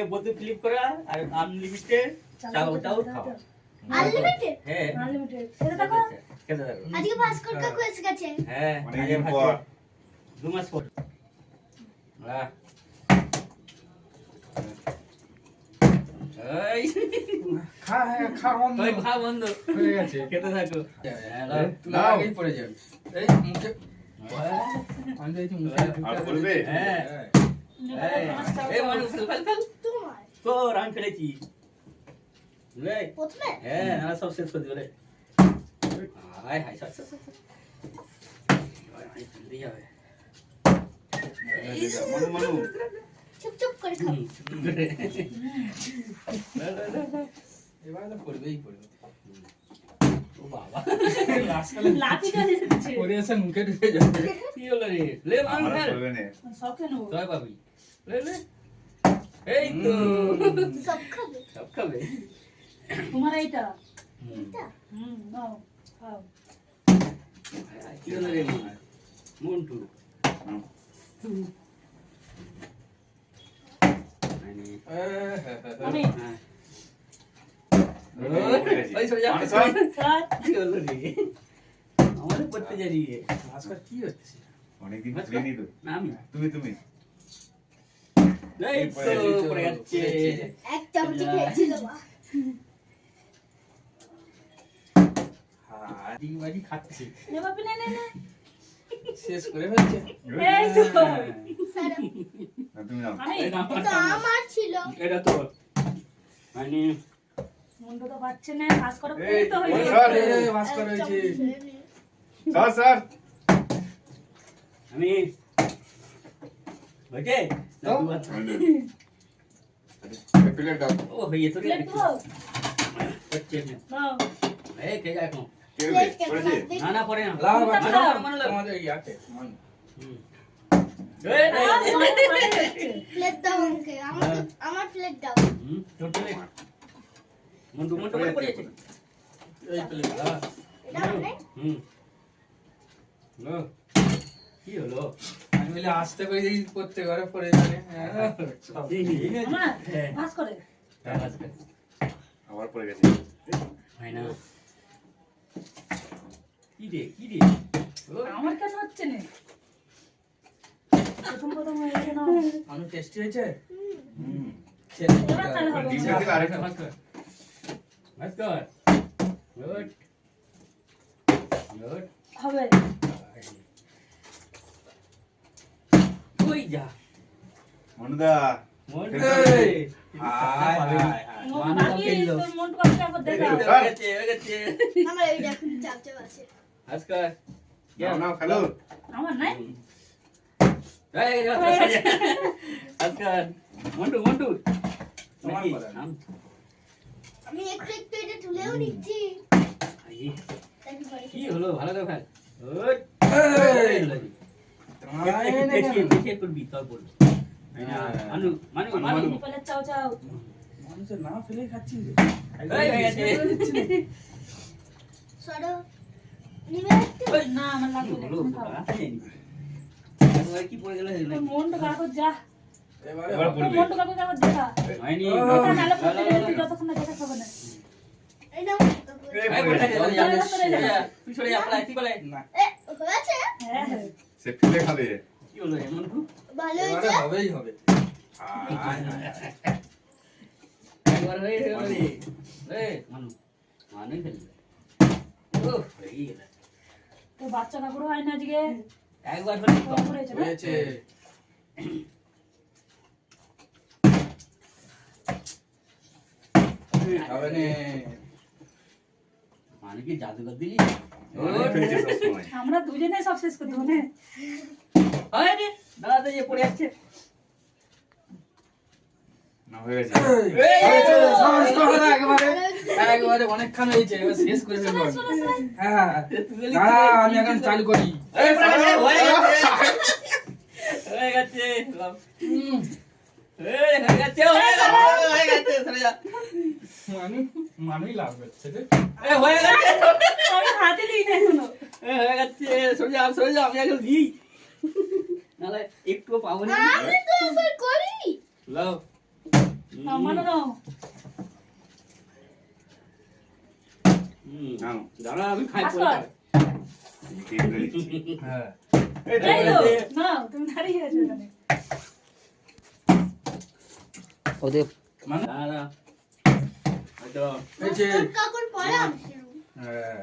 আজকে বোতল ফ্লিপ করা আর আনলিমিটেড চা ওটাও খাওয়া আনলিমিটেড হ্যাঁ। আনলিমিটেড এটা দেখো খেতে থাকো। আজকে ভাস্কর কাকু এসে গেছে? হ্যাঁ অনেকদিন পর। দু মাস পর। আহ। খা খা বন্ধ। খা বন্ধ। গেছে। খেতে থাকো। হ্যাঁ, তুই আগেই পড়ে যাবি। এই মুখে আমি তো এই যে মুখে আর বলবে হ্যাঁ। এই, এই মানুষ ফেল ফেল। ফেল তো আমি ফেলেছি বুঝলে প্রথমে? হ্যাঁ না সব শেষ করে দিবে হাই হাই সব চুপ চুপ করে খাও। এবার পড়বেই পড়বে। ও বাবা। লাঠি চলে যাচ্ছে পড়ে এসে মুখে ঢুকে যাবে। কি হলো রে? লে ফেল পাবি। লে লে। এই তো। সব খাবে সব খাবে তোমার এইটা? হুম। হুম নাও খাও। কি হলো রে মনে মন্টু। হচ্ছে? অনেকদিন তুমি তুমি। এই তো পড়ে যাচ্ছে। এক চামচি খেয়েছিল মা। হ্যাঁ ডিবাজি খাচ্ছে। নে বাপি নে নে নে। শেষ করে ফেলছে। এই তো। না, তুমি নাও। আমি এই এটা আমার ছিল। এটা তো। মানে মুন্ডু তো পাচ্ছে না কাজ করে এই, তো ওই এই, এই, ভাস্কর এক হয়েছে। চামচ খেয়ে নে। Sir sir. আমি হয়েছে? আমার প্লেট দাও। মন্টু মন্টু করে এই প্লেট দাও হুম কি হলো আমি বলি আসতে করে দিই করতে ঘরে পড়ে যাবে হ্যাঁ হ্যাঁ। করে হ্যাঁ, আবার পড়ে গেছে হয় না কি রে কি রে আমার কেন হচ্ছে না প্রথম প্রথম হয়ে গেছে না টেস্টি হয়েছে হুম গুড গুড হবে ওই যা মনুদা? আমি একটু একটু এটা তুলেও নিচ্ছি কি হলো ভালো তো না ফেলে খাচ্ছি হয়ে না আমার লাগবে কি পড়ে গেল মনটু কাকু যা এবারে মনটু কাকু একবার দেখা হয়নি নালে পড়তে গেলে তুই। যতক্ষণ না দেখা খাবে না এই নাও। যা, যা, যা, সরে যা, যা, তুই সরে যা, তুই পালাই। না হয়েছে হ্যাঁ হ্যাঁ সে ফেলে খাবে। কি হলো রে, ভালো হয়েছে? হবেই হবে। একবার হয়ে গেল এই, মানু, মানুই ফেলবে। উফ, হয়ে গেল। তোর বাচ্চা কাকুর হয় না আজকে? একবার হলে হয়েছে হয়েছে। হবে কি জাদুঘর দিলি? আমরা দুজনে সব শেষ করে দেবো না হয়নি দাদা যে পড়ে না হয়ে আমি। হ্যাঁ হ্যাঁ আমি এখন চালু করি। হয়ে গেছে। হয়ে এই, হয়ে গেছে, লাভ হচ্ছে হয়ে হাতে দিই না এখনও। হয়ে গেছে, সরে সরে যা, আমি আগে দিই। নাহলে একটুও পাবো না। আমি তো এবার করি। লাও, নাও। মানু হুম। দাঁড়া আমি খাই দিচ্ছি। হ্যাঁ। এই তো, তুমি দাঁড়িয়ে আছো এখানে। ওদের মানে? হ্যাঁ।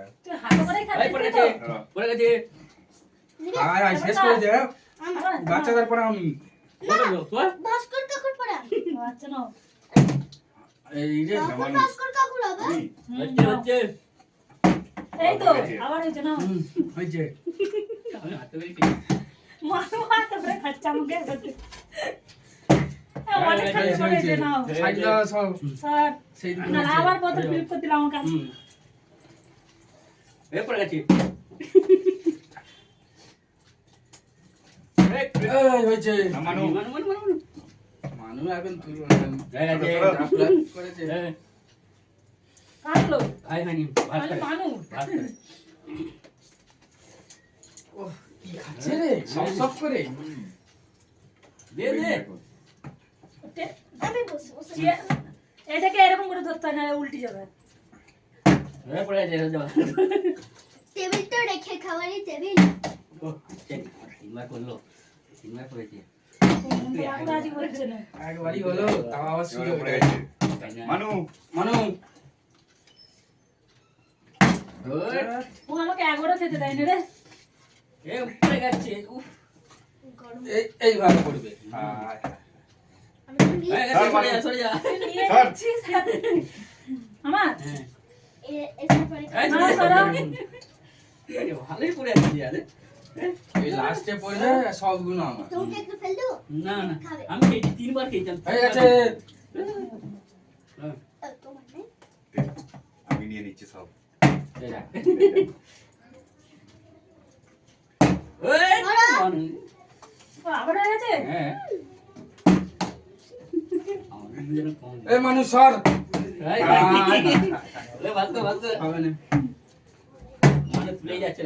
বাচ্চাদের পরে আমি। এই তো আবার হয়েছে আমি হাতে। হাতে আমাকে। আবার বোতল ফিল করে দিলাম আমাকে। হুম। এই পড়ে গেছে। মানু। মানু, মানু, মানু, মানু। মানু সব করে। দে, দে। আমি বসে বসে এটাকে এরকম করে ধরতে না উল্টি যাবে গেছে, এই যাও। টেবিলটা রেখে খাবারই টেবিল করল। করেছে। একবারই হলো তাও আবার এবারে পড়ে গেছে। মানু মানু ও আমাকে একবারও খেতে দেয়নি রে এ পড়ে গেছে। এই এইভাবে করবে তো হয়ে ভালোই পড়ে আছে আরে। এই লাস্টে পড়বে সবগুলো আমার তোমাকে একটু ফেল দেবো না না আমি খেয়েছি তিনবার খেয়েছি আমি হয়ে গেছে হ্যাঁ, ও, তোমার নেই দে, আমি নিয়ে নিচ্ছি সব এই মানু। আবার হয়ে হ্যাঁ। এই মানুষ সর। মানে যাচ্ছে